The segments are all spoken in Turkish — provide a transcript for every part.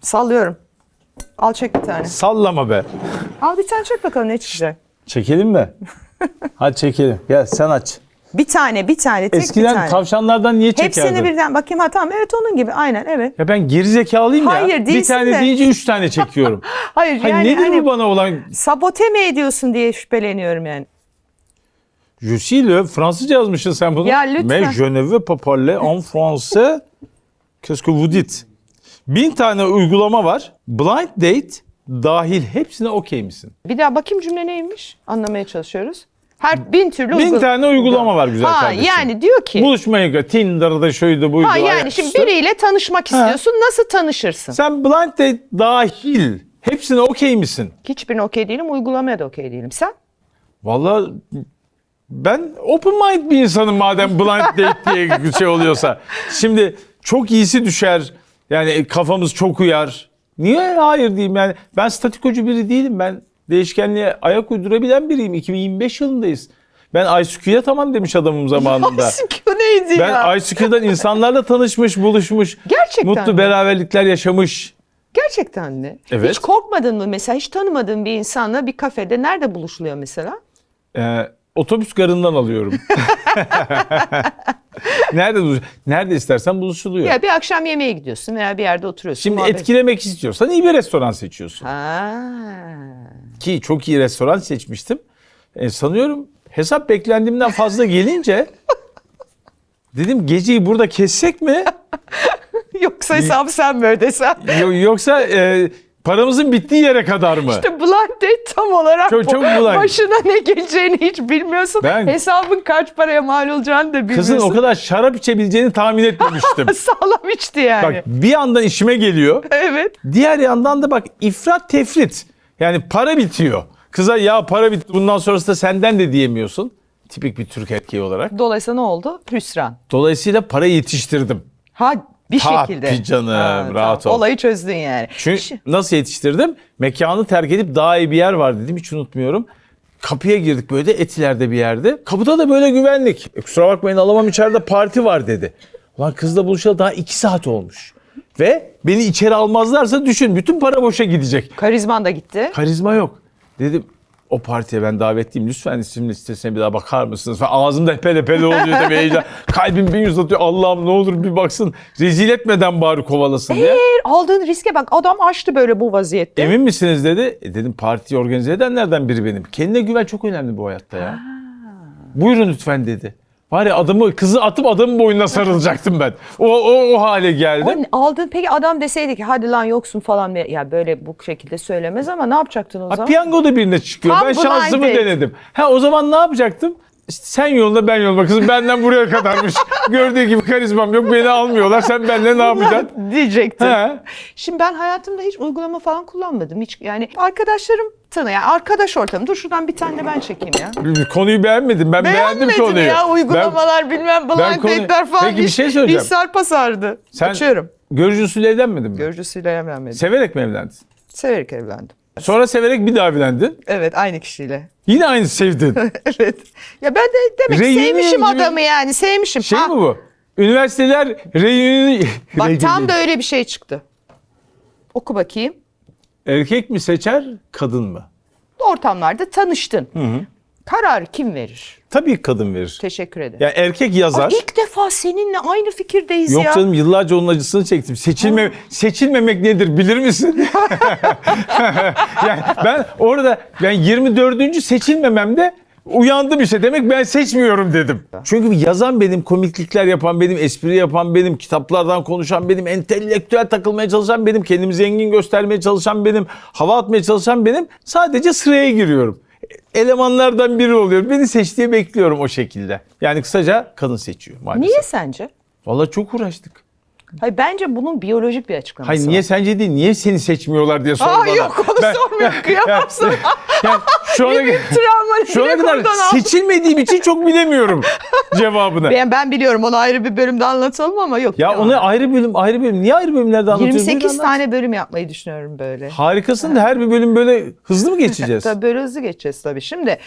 Sallıyorum. Al çek bir tane. Sallama be. Al bir tane çek bakalım ne çıkacak. Çekelim mi? Hadi çekelim. Gel sen aç. Bir tane bir tane tek bir Eskiden tane. tavşanlardan niye çekerdin? Hepsini birden bakayım ha tamam evet onun gibi aynen evet. Ya ben gerizekalıyım ya. Hayır, Bir değilsin tane de. deyince üç tane çekiyorum. Hayır Hayır, yani nedir hani bu bana olan? sabote mi ediyorsun diye şüpheleniyorum yani. Je suis le Fransızca yazmışsın sen bunu. Ya lütfen. Mais je ne veux pas parler en français. Qu'est-ce que vous dites? Bin tane uygulama var. Blind date dahil hepsine okey misin? Bir daha bakayım cümle neymiş anlamaya çalışıyoruz. Her bin türlü Bin uygulama. tane uygulama var güzel Ha kardeşim. yani diyor ki. Buluşmaya Tinder'da şuydu buydu. ha yani ayaküstü. şimdi biriyle tanışmak istiyorsun. Nasıl tanışırsın? Sen blind date dahil hepsine okey misin? Hiçbirine okey değilim. Uygulamaya da okey değilim. Sen? Vallahi ben open mind bir insanım madem blind date diye şey oluyorsa. Şimdi çok iyisi düşer. Yani kafamız çok uyar. Niye hayır diyeyim yani. Ben statikocu biri değilim. Ben değişkenliğe ayak uydurabilen biriyim. 2025 yılındayız. Ben ICQ'ya tamam demiş adamım zamanında. Bu neydi ya? Ben ICQ'dan insanlarla tanışmış, buluşmuş. Gerçekten Mutlu mi? beraberlikler yaşamış. Gerçekten mi? Evet. Hiç korkmadın mı mesela? Hiç tanımadığın bir insanla bir kafede nerede buluşuluyor mesela? Ee, otobüs garından alıyorum. nerede buluş- Nerede istersen buluşuluyor. Ya bir akşam yemeğe gidiyorsun veya bir yerde oturuyorsun. Şimdi muhabbet- etkilemek istiyorsan iyi bir restoran seçiyorsun. Ha. Ki çok iyi restoran seçmiştim. E, sanıyorum hesap beklendiğimden fazla gelince dedim geceyi burada kessek mi? Yoksa hesabı sen mi ödesen? Yo- Yoksa e, paramızın bittiği yere kadar mı? İşte blind date tam olarak Çok- bu. çok blind. Başına ne geleceğini hiç bilmiyorsun. Ben- Hesabın kaç paraya mal olacağını da bilmiyorsun. Kızın o kadar şarap içebileceğini tahmin etmemiştim. Sağlam içti yani. Bak bir yandan işime geliyor. Evet. Diğer yandan da bak ifrat tefrit. Yani para bitiyor. Kıza ya para bitti bundan sonrası da senden de diyemiyorsun. Tipik bir Türk erkeği olarak. Dolayısıyla ne oldu? Hüsran. Dolayısıyla para yetiştirdim. Ha bir Tabii şekilde. canım, Ha, rahat tamam. ol. Olayı çözdün yani. Çünkü Şi- nasıl yetiştirdim? Mekanı terk edip daha iyi bir yer var dedim hiç unutmuyorum. Kapıya girdik böyle de Etiler'de bir yerde. Kapıda da böyle güvenlik. E, kusura bakmayın alamam içeride parti var dedi. Ulan kızla buluşalı daha iki saat olmuş. Ve beni içeri almazlarsa düşün bütün para boşa gidecek. Karizman da gitti. Karizma yok. Dedim o partiye ben davetliyim. Lütfen isim listesine bir daha bakar mısınız? Falan. Ağzımda epele epele oluyor tabii heyecan. Kalbim bir yüz atıyor. Allah'ım ne olur bir baksın. Rezil etmeden bari kovalasın diye. Eğer aldığın riske bak adam açtı böyle bu vaziyette. Emin misiniz dedi. E dedim partiyi organize edenlerden biri benim. Kendine güven çok önemli bu hayatta ya. Buyurun lütfen dedi. Var ya adamı kızı atıp adamın boynuna sarılacaktım ben. O o, o hale geldim. O aldın peki adam deseydi ki hadi lan yoksun falan diye- ya böyle bu şekilde söylemez ama ne yapacaktın o Ha, zaman? piyango da birine çıkıyor. Tam ben şansımı date. denedim. Ha o zaman ne yapacaktım? Sen yolunda ben yoluma. Kızım benden buraya kadarmış. Gördüğü gibi karizmam yok. Beni almıyorlar. Sen benimle ne yapacaksın? diyecektim. He. Şimdi ben hayatımda hiç uygulama falan kullanmadım. Hiç yani arkadaşlarım tanı yani arkadaş ortamı. Dur şuradan bir tane de ben çekeyim ya. Konuyu beğenmedim. Ben beğendim konuyu. ya Ben- uygulamalar bilmem blind ben konuyu- date'ler falan. Peki bir şey söyleyeceğim. iş sarpa sardı. sen Açıyorum. görücü usulü evlenmedin mi? Görücüsüyle evlenmedim. Severek mi evlendin? Severek evlendim. Sonra severek bir daha evlendin. Evet aynı kişiyle. Yine aynı sevdin. evet. Ya ben de demek ki Reunion sevmişim gibi- adamı yani sevmişim. Şey Ha, mi bu? Üniversiteler reunion... Bak tam da öyle bir şey çıktı. Oku bakayım. Erkek mi seçer, kadın mı? Ortamlarda tanıştın. Kararı kim verir? Tabii kadın verir. Teşekkür ederim. Yani erkek yazar. Ay, İlk defa seninle aynı fikirdeyiz Yok ya. canım yıllarca onun acısını çektim. Seçilme, seçilmemek nedir bilir misin? yani ben orada ben 24. seçilmememde uyandım işte. Demek ben seçmiyorum dedim. Çünkü yazan benim, komiklikler yapan benim, espri yapan benim, kitaplardan konuşan benim, entelektüel takılmaya çalışan benim, kendimi zengin göstermeye çalışan benim, hava atmaya çalışan benim. Sadece sıraya giriyorum. Elemanlardan biri oluyorum. Beni seçtiği bekliyorum o şekilde. Yani kısaca kadın seçiyor maalesef. Niye sence? Vallahi çok uğraştık. Hayır bence bunun biyolojik bir açıklaması Hayır var. niye sence değil? Niye seni seçmiyorlar diye sor Aa, bana. yok, onu sormuyorum, kıyamam sana. yani şu ana, şu ana kadar oradan aldım. seçilmediğim için çok bilemiyorum cevabını. Ben, ben biliyorum onu ayrı bir bölümde anlatalım ama yok. ya devam. onu ayrı bölüm ayrı bölüm. Niye ayrı bölümlerde anlatıyorsun? 28 Buyur anlat. tane bölüm yapmayı düşünüyorum böyle. Harikasın da her bir bölüm böyle hızlı mı geçeceğiz? Tabii böyle hızlı geçeceğiz tabii. Şimdi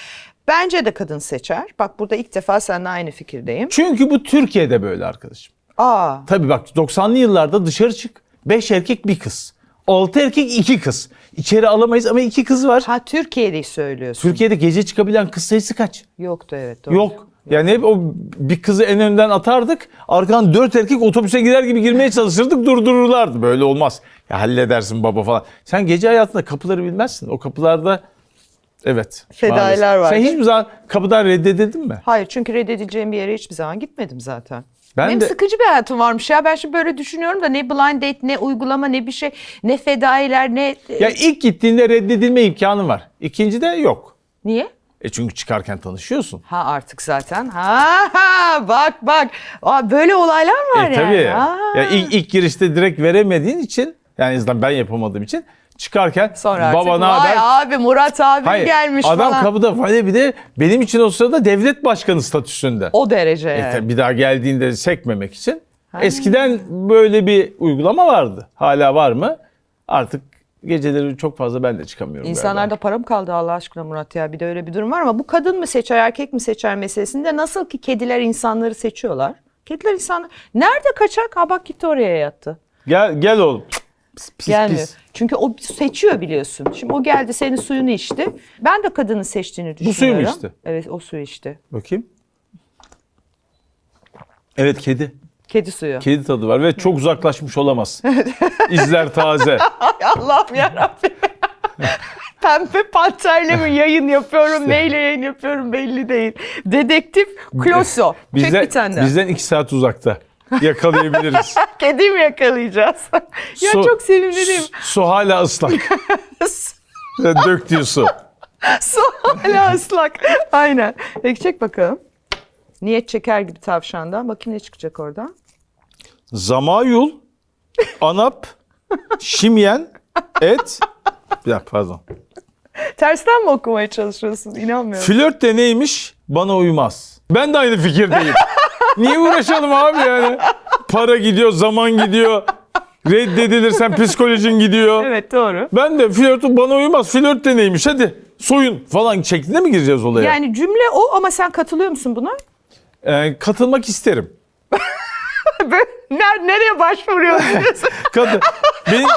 bence de kadın seçer. Bak burada ilk defa seninle aynı fikirdeyim. Çünkü bu Türkiye'de böyle arkadaşım. Aa Tabii bak 90'lı yıllarda dışarı çık. 5 erkek bir kız. Altı erkek iki kız. İçeri alamayız ama iki kız var. Ha Türkiye'de söylüyorsun. Türkiye'de gece çıkabilen kız sayısı kaç? Yoktu evet. Doğru. Yok. Yani hep o bir kızı en önden atardık. Arkadan dört erkek otobüse girer gibi girmeye çalışırdık durdururlardı. Böyle olmaz. Ya halledersin baba falan. Sen gece hayatında kapıları bilmezsin. O kapılarda evet. Fedailer var, Sen hiçbir zaman kapıdan reddedildin mi? Hayır çünkü reddedileceğim bir yere hiçbir zaman gitmedim zaten. Ben Benim de- sıkıcı bir hayatım varmış ya. Ben şimdi böyle düşünüyorum da ne blind date, ne uygulama, ne bir şey, ne fedailer, ne... Ya ilk gittiğinde reddedilme imkanın var. İkincide yok. Niye? E çünkü çıkarken tanışıyorsun. Ha artık zaten. Ha, ha bak bak. Aa, böyle olaylar var E yani. tabii. Ha. Ya ilk, ilk girişte direkt veremediğin için yani ben yapamadığım için çıkarken Sonra artık baba ne vay haber? abi Murat abi Hayır, gelmiş adam falan. kapıda hani bir de benim için o sırada devlet başkanı statüsünde. O derece E yani. tabii bir daha geldiğinde sekmemek için. Eskiden böyle bir uygulama vardı. Hala var mı? Artık geceleri çok fazla ben de çıkamıyorum. İnsanlarda para mı kaldı Allah aşkına Murat ya? Bir de öyle bir durum var ama bu kadın mı seçer erkek mi seçer meselesinde nasıl ki kediler insanları seçiyorlar. Kediler insanlar... Nerede kaçak? Ha bak gitti oraya yattı. Gel gel oğlum. Pis, Gelmiyor. pis. Çünkü o seçiyor biliyorsun. Şimdi o geldi senin suyunu içti. Ben de kadının seçtiğini düşünüyorum. suyu mu içti? Evet o suyu içti. Bakayım. Evet kedi. Kedi suyu. Kedi tadı var ve çok uzaklaşmış olamaz. İzler taze. Ay Allah'ım yarabbim. Pembe panterle mi yayın yapıyorum, neyle yayın yapıyorum belli değil. Dedektif Closo. Çek Bizden, bir tane bizden iki saat uzakta. Yakalayabiliriz. Kedi mi yakalayacağız? ya Su- çok sevimliyim. Su, su hala ıslak. Döktüğü su. Su hala ıslak. Aynen. Peki çek bakalım. Niyet çeker gibi tavşandan. Bakayım ne çıkacak oradan. Zamayul, anap, şimyen, et. Bir dakika pardon. Tersten mi okumaya çalışıyorsun? İnanmıyorum. Flört de neymiş? Bana uymaz. Ben de aynı fikirdeyim. Niye uğraşalım abi yani? Para gidiyor, zaman gidiyor. Reddedilirsen psikolojin gidiyor. Evet doğru. Ben de flörtü bana uymaz. Flört de neymiş? Hadi soyun falan şeklinde mi gireceğiz olaya? Yani cümle o ama sen katılıyor musun buna? Ee, katılmak isterim. Ner- nereye başvuruyorsun? Kadın, benim,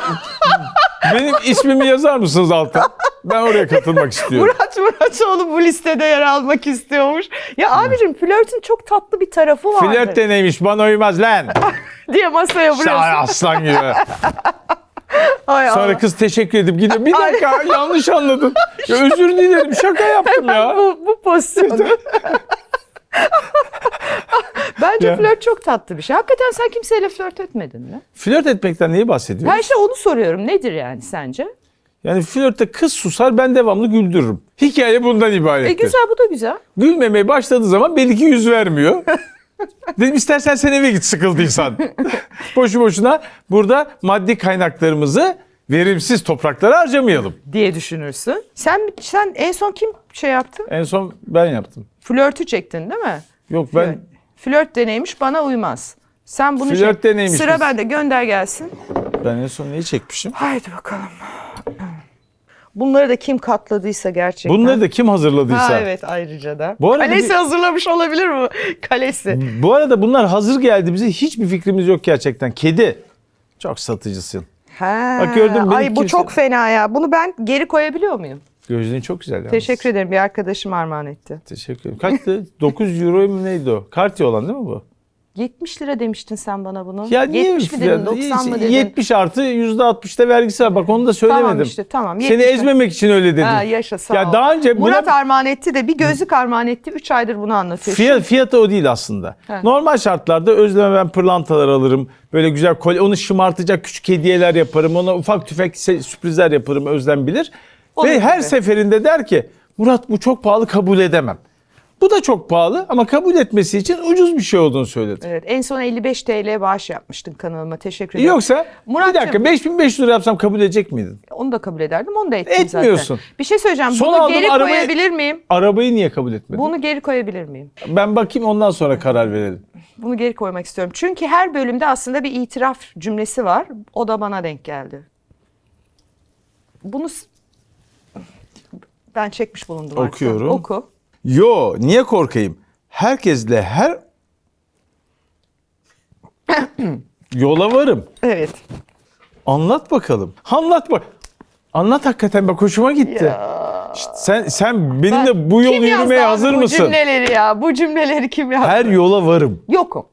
benim ismimi yazar mısınız alta? Ben oraya katılmak istiyorum. Murat Muratoğlu bu listede yer almak istiyormuş. Ya abicim flörtün çok tatlı bir tarafı var. Flört de neymiş? Bana uymaz lan. diye masaya Ay, vuruyorsun. aslan gibi. Ay Sonra Allah. kız teşekkür edip gidiyor. Bir dakika yanlış anladın. Ya özür dilerim şaka yaptım ya. bu, bu pozisyonda. Bence Ya. flört çok tatlı bir şey. Hakikaten sen kimseyle flört etmedin mi? Flört etmekten neyi bahsediyoruz? Ben işte onu soruyorum. Nedir yani sence? Yani flörtte kız susar ben devamlı güldürürüm. Hikaye bundan E ibarettir. güzel bu da güzel. Gülmemeye başladığı zaman belli ki yüz vermiyor. Dedim istersen sen eve git sıkıldıysan. Boşu boşuna burada maddi kaynaklarımızı verimsiz topraklara harcamayalım. diye düşünürsün. Sen sen en son kim şey yaptı? En son ben yaptım. Flörtü çektin değil mi? Yok ben Flört deneymiş bana uymaz. Sen bunu Flört çek. deneymiş Sıra biz. bende gönder gelsin. ben en son neyi çekmişim? Haydi bakalım. Bunları da kim katladıysa gerçekten. Bunları da kim hazırladıysa. Ha evet ayrıca da. Bu arada Kalesi bir- hazırlamış olabilir mi? Kalesi. Bu arada bunlar hazır geldi bize hiçbir fikrimiz yok gerçekten. Kedi. Çok satıcısın. Ha. Bak gördün mü? Ay bu kimse- çok fena ya. Bunu ben geri koyabiliyor muyum? Gözlüğün çok güzel yalnız. Teşekkür ederim. Bir arkadaşım armağan etti. Teşekkür ederim. Kaçtı? 9 euro mu neydi o? Kartya olan değil mi bu? 70 lira demiştin sen bana bunu. Ya niye 70 mi dedin, ya- 90 mı dedin? 70 artı %60'da vergisi var. Bak onu da söylemedim. Tamam işte tamam. Seni 70 ezmemek için öyle dedim. Ha, yaşa sağ Ya ol. daha önce buna- Murat armağan etti de bir gözlük armağan etti. 3 aydır bunu anlatıyor. Fiyat, fiyatı o değil aslında. He. Normal şartlarda Özlem'e ben pırlantalar alırım. Böyle güzel kolye, onu şımartacak küçük hediyeler yaparım. Ona ufak tüfek sürprizler yaparım Özlem bilir. Olur Ve her gibi. seferinde der ki Murat bu çok pahalı kabul edemem. Bu da çok pahalı ama kabul etmesi için ucuz bir şey olduğunu söyledi. Evet en son 55 TL bağış yapmıştın kanalıma. Teşekkür ederim. Yoksa Muratcığım- bir dakika 5500 lira yapsam kabul edecek miydin? Onu da kabul ederdim. Onu da ettim Etmiyorsun. zaten. Bir şey söyleyeceğim. Son Bunu geri arabayı- koyabilir miyim? Arabayı niye kabul etmedin? Bunu geri koyabilir miyim? Ben bakayım ondan sonra karar verelim. Bunu geri koymak istiyorum. Çünkü her bölümde aslında bir itiraf cümlesi var. O da bana denk geldi. Bunu s- ben çekmiş bulundum. artık. Okuyorum. Oku. Yo niye korkayım? Herkesle her yola varım. Evet. Anlat bakalım. Anlat bak. Anlat hakikaten bak hoşuma gitti. Ya. İşte sen sen benimle bu yolu Kim yazdı yürümeye hazır bu mısın? cümleleri ya? Bu cümleleri kim yazdı? Her yola varım. Yokum.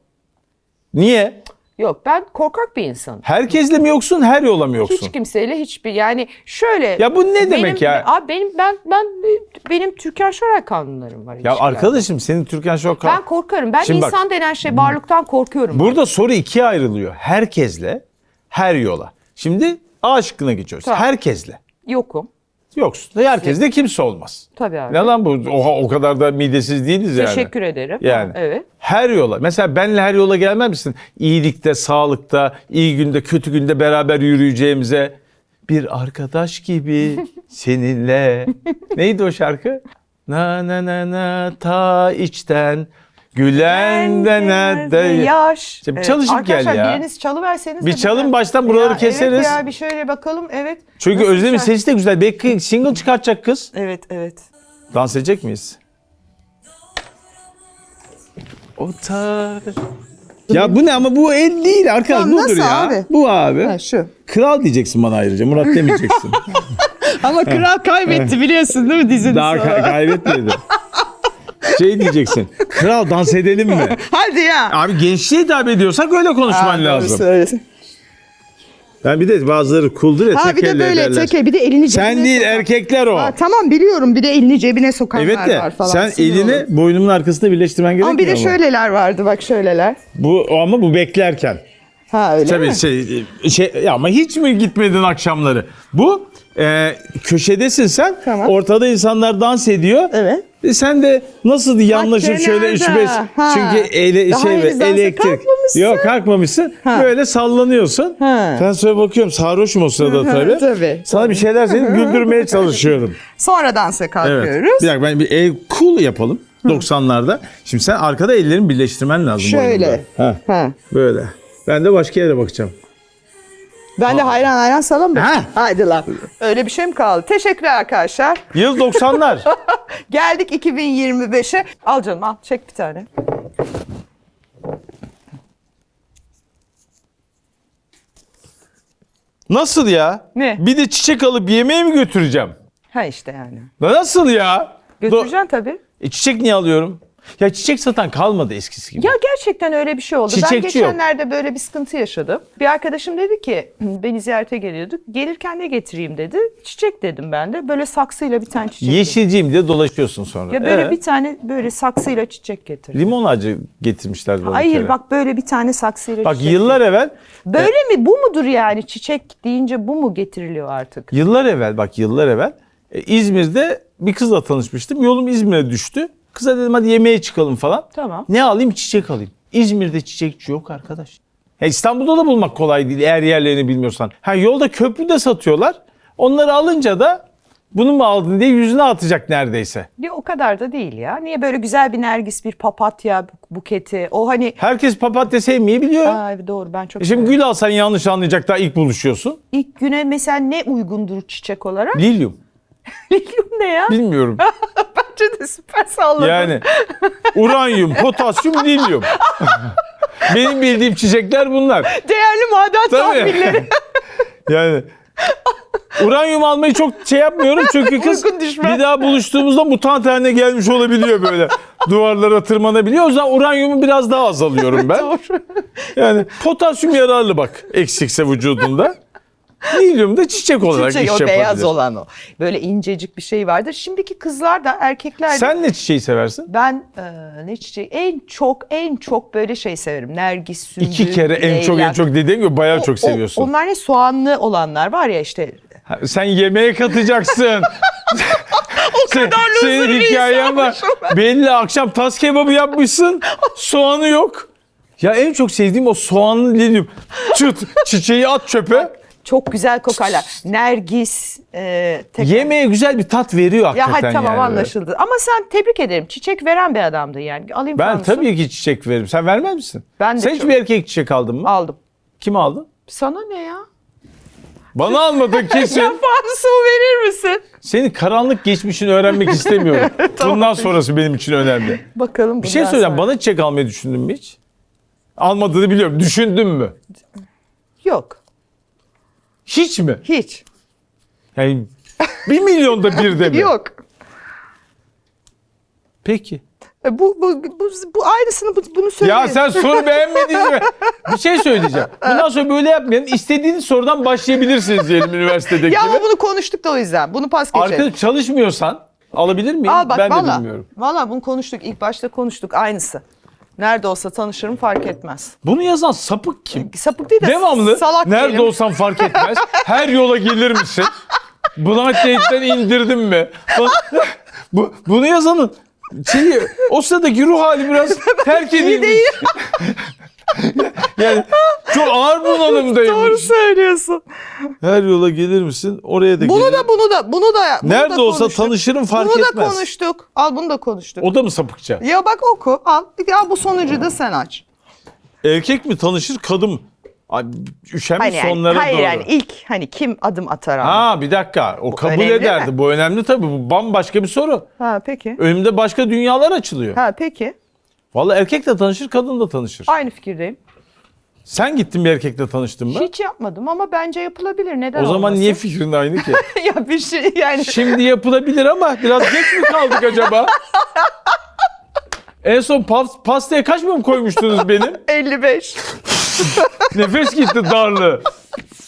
Niye? Yok ben korkak bir insanım. Herkesle mi yoksun, her yola mı yoksun? Hiç kimseyle hiçbir yani şöyle. Ya bu ne demek benim, ya? Abi benim ben ben benim Türkan Şoray kanunlarım var. Ya arkadaşım senin Türkan Şoray... Ben korkarım. Ben Şimdi bak- insan denen şey varlıktan korkuyorum. Burada soru ikiye ayrılıyor. Herkesle, her yola. Şimdi A şıkkına geçiyoruz. Tamam. Herkesle. Yokum. Yoksun. Herkesle kimse olmaz. Tabii abi. Ne lan bu? Oha, o kadar da midesiz değiliz yani. Teşekkür ederim. Yani. Evet. Her yola. Mesela benle her yola gelmez misin? İyilikte, sağlıkta, iyi günde, kötü günde beraber yürüyeceğimize bir arkadaş gibi seninle. Neydi o şarkı? Na na na na ta içten gülen de nerede? Yaş. Bir çalışıp gel Arkadaşlar ya. biriniz çalıverseniz. Bir de çalın burada- baştan buraları Ya, keseriz. Evet ya bir şöyle bakalım. Evet. Çünkü Nasıl Özlem'in sesi de güzel. Belki single çıkartacak kız. Evet evet. Dans edecek miyiz? O tar... Ya bu ne ama bu el değil arkadaş budur nasıl ya. abi? Bu abi. Ha, şu. Kral diyeceksin bana ayrıca Murat demeyeceksin. Ama kral kaybetti biliyorsun değil mi dizinin Daha sonunda? kay- kaybetmedi. Şey diyeceksin. Kral dans edelim mi? Hadi ya. Abi gençliğe hitap ediyorsak öyle konuşman doğru lazım. söylüyorsun. Ben bir de bazıları kuldur ya Ha bir de böyle ederler. teke bir de elini cebine Sen değil sokan. erkekler o. Ha, tamam biliyorum bir de elini cebine sokanlar evet de var falan. sen Sinir elini olurum. boynumun arkasında birleştirmen gerekmiyor Ama bir de mu? şöyleler vardı bak şöyleler. Bu ama bu beklerken. Ha öyle Tabii mi? şey, şey ya ama hiç mi gitmedin akşamları? Bu e, köşedesin sen. Tamam. Ortada insanlar dans ediyor. Evet. E sen de nasıl yanlışın şöyle 3 5 kenarda. Ha. çünkü ele, Daha şey henüz dansa elektrik. kalkmamışsın. Yok kalkmamışsın. Ha. Böyle sallanıyorsun. Ha. Ben sonra bakıyorum sarhoşum o sırada tabii. Tabii, Sana bir şeyler seni güldürmeye çalışıyorum. Sonra dansa kalkıyoruz. Bir dakika ben bir el cool yapalım. 90'larda. Şimdi sen arkada ellerini birleştirmen lazım. Şöyle. boynunda. Ha, Ha. böyle. Ben de başka yere bakacağım. Ben de hayran hayran salam Ha. Haydi lan. Öyle bir şey mi kaldı? Teşekkürler arkadaşlar. Yıl 90'lar. Geldik 2025'e. Al canım al çek bir tane. Nasıl ya? Ne? Bir de çiçek alıp yemeğe mi götüreceğim? Ha işte yani. Nasıl ya? Götüreceksin tabii. E, çiçek niye alıyorum? Ya çiçek satan kalmadı eskisi gibi. Ya gerçekten öyle bir şey oldu. ben Çiçekçi yok. geçenlerde böyle bir sıkıntı yaşadım. Bir arkadaşım dedi ki beni ziyarete geliyorduk. Gelirken ne getireyim dedi. Çiçek dedim ben de. Böyle saksıyla bir tane çiçek. Yeşilciyim diye dolaşıyorsun sonra. Ya böyle Ee, bir tane böyle saksıyla çiçek getirdim. Limon ağacı getirmişler bana bir Hayır kere. bak böyle bir tane saksıyla Bak çiçek. yıllar evvel Böyle mi bu mudur yani çiçek deyince bu mu getiriliyor artık? Yıllar evvel bak yıllar evvel e, İzmir'de bir kızla tanışmıştım. Yolum İzmir'e düştü. Kıza dedim hadi yemeğe çıkalım falan. Tamam. Ne alayım? Çiçek alayım. İzmir'de çiçekçi yok arkadaş. Ya İstanbul'da da bulmak kolay değil eğer yerlerini bilmiyorsan. Ha yolda köprüde satıyorlar. Onları alınca da bunu mu aldın diye yüzüne atacak neredeyse. Ya o kadar da değil ya. Niye böyle güzel bir nergis, bir papatya buketi. O hani Herkes papatya sevmeyi biliyor. Aa, evet doğru ben çok E şimdi gül alsan yanlış anlayacak daha ilk buluşuyorsun. İlk güne mesela ne uygundur çiçek olarak? Lilyum. Lilyum ne ya? Bilmiyorum. Bence de süper salladın. Yani uranyum, potasyum, lilyum. Benim bildiğim çiçekler bunlar. Değerli maden Tabii. tahminleri. Yani uranyum almayı çok şey yapmıyorum çünkü kız bir daha buluştuğumuzda mutant haline gelmiş olabiliyor böyle. Duvarlara tırmanabiliyor. O zaman uranyumu biraz daha az alıyorum ben. Doğru. Yani potasyum yararlı bak eksikse vücudunda. Lilyum da çiçek olarak Çiçek iş o yapabilir. beyaz olan o. Böyle incecik bir şey vardır. Şimdiki kızlar da erkekler de Sen ne çiçeği seversin? ben e, ne çiçeği en çok en çok böyle şey severim. Nergis, sümbül, İki kere en çok en çok dediğin gibi bayağı O- çok o- seviyorsun. onlar ne soğanlı olanlar var ya işte. Ha, Sen yemeğe katacaksın. o kadar loser bir hikayen var. Belli akşam tas kebabı yapmışsın. soğanı yok. Ya en çok sevdiğim o soğanlı lilyum. Çıt çiçeği at çöpe. Çok güzel kokarlar. Nergis, e, tek- Yemeğe güzel bir tat veriyor Ya hakikaten hadi tamam yani. anlaşıldı. Ama sen tebrik ederim. Çiçek veren bir adamdın yani. Alayım Ben fanusu. tabii ki çiçek veririm. Sen vermez misin? Ben de Sen hiç çok- bir erkek çiçek aldın mı? aldım. Kim aldın? Sana ne ya? Bana almadın Ya kesin. fanusumu verir misin? Senin karanlık geçmişini öğrenmek istemiyorum. Bundan sonrası benim için önemli. Bakalım Bir şey söyleyeceğim. Bana çiçek almayı düşündün mü hiç? Almadığını biliyorum. Düşündün mü? Yok. Hiç mi? Hiç. Yani bir milyonda bir de mi? Yok. Peki. E, Bu, bu, bu, bu aynısını bu, bunu söyle. Ya sen soru beğenmedin mi? Bir şey söyleyeceğim. Bundan sonra böyle yapmayın. İstediğiniz sorudan başlayabilirsiniz diyelim üniversitedeki Ya gibi. ama bunu konuştuk da o yüzden. Bunu pas geçelim. Arkadaş çalışmıyorsan alabilir miyim? Al bak ben de valla. bilmiyorum. Valla bunu konuştuk. İlk başta konuştuk. Aynısı. Nerede olsa tanışırım fark etmez. Bunu yazan sapık kim? Sapık değil de Devamlı salak nerede diyelim. olsan fark etmez. Her yola gelir misin? Blind Date'den indirdin mi? Bu, bunu yazanın şeyi, o sıradaki ruh hali biraz terk edilmiş. yani çok ağır Doğru bunalımdaymış. söylüyorsun. Her yola gelir misin? Oraya da Bunu gelir. da bunu da bunu da bunu Nerede da olsa konuştuk. tanışırım fark bunu etmez. da konuştuk. Al bunu da konuştuk. O da mı sapıkça? Ya bak oku al. Ya bu sonucu da sen aç. Erkek mi tanışır kadın mı? Ay, üşenmiş Hayır yani, sonlara hayır doğru. yani ilk hani kim adım atar ama. Ha bir dakika. O kabul önemli ederdi. mi? Bu önemli tabii. Bu bambaşka bir soru. Ha peki. Önümde başka dünyalar açılıyor. Ha peki. Vallahi erkek de tanışır, kadın da tanışır. Aynı fikirdeyim. Sen gittin bir erkekle tanıştın mı? Hiç yapmadım ama bence yapılabilir. Neden o zaman olmasın? niye fikrin aynı ki? ya bir şey yani. Şimdi yapılabilir ama biraz geç mi kaldık acaba? en son pas- pastaya kaç mum koymuştunuz benim? 55. Nefes gitti darlığı.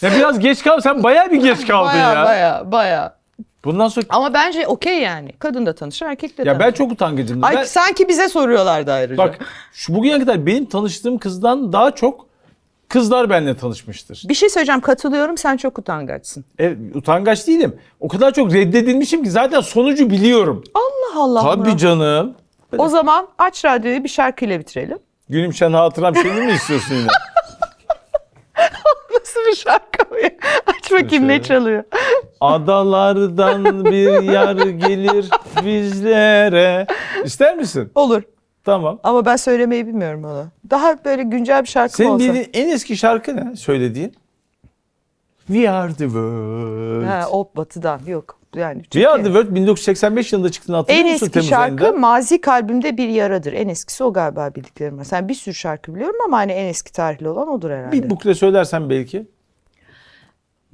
Ya biraz geç kal. Sen bayağı bir geç kaldın Baya ya. baya baya. Bundan sonra Ama bence okey yani. Kadın da tanışır, erkek de ya ben tanışır. çok utangacım. Ay Ben- sanki bize soruyorlardı ayrıca. Bak şu bugüne kadar benim tanıştığım kızdan daha çok kızlar benimle tanışmıştır. Bir şey söyleyeceğim katılıyorum sen çok utangaçsın. E, utangaç değilim. O kadar çok reddedilmişim ki zaten sonucu biliyorum. Allah Allah. Tabii Murat. canım. O zaman aç radyoyu bir şarkıyla bitirelim. Günümşen hatıram şeyini mi istiyorsun yine? Nasıl bir şarkı bu ya? Aç bakayım ne çalıyor. Adalardan bir yar gelir bizlere. İster misin? Olur. Tamam. Ama ben söylemeyi bilmiyorum onu. Daha böyle güncel bir şarkı Senin olsa. bildiğin en eski şarkı ne söylediğin? We are the world. Ha, o batıdan yok. Yani We are the world 1985 yılında çıktığını hatırlıyor en musun eski Temmuz şarkı ayında? Mazi Kalbimde Bir Yaradır. En eskisi o galiba bildiklerim. var. Sen bir sürü şarkı biliyorum ama hani en eski tarihli olan odur herhalde. Bir bukle söylersen belki.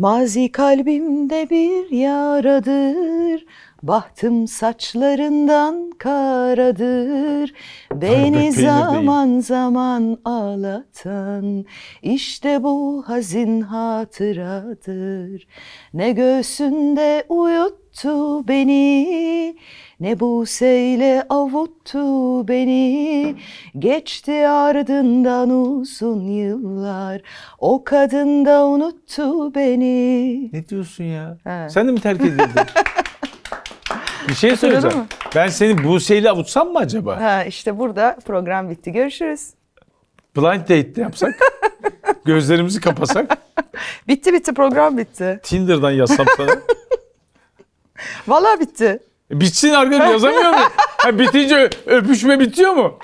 Mazi kalbimde bir yaradır, bahtım saçlarından karadır. Beni zaman zaman ağlatan, işte bu hazin hatıradır. Ne göğsünde uyuttu beni, ne buseyle avuttu beni. Geçti ardından uzun yıllar, o kadın da unuttu beni. Ne diyorsun ya? He. Sen de mi terk edildin? bir şey söyleyeceğim. mı? Ben seni Buse'yle avutsam mı acaba? Ha işte burada program bitti. Görüşürüz. Blind date yapsak? Gözlerimizi kapasak? Bitti bitti program bitti. Tinder'dan yazsam sana? Vallahi bitti. Bitsin arkadaş yazamıyor mu? Ha, bitince öpüşme bitiyor mu?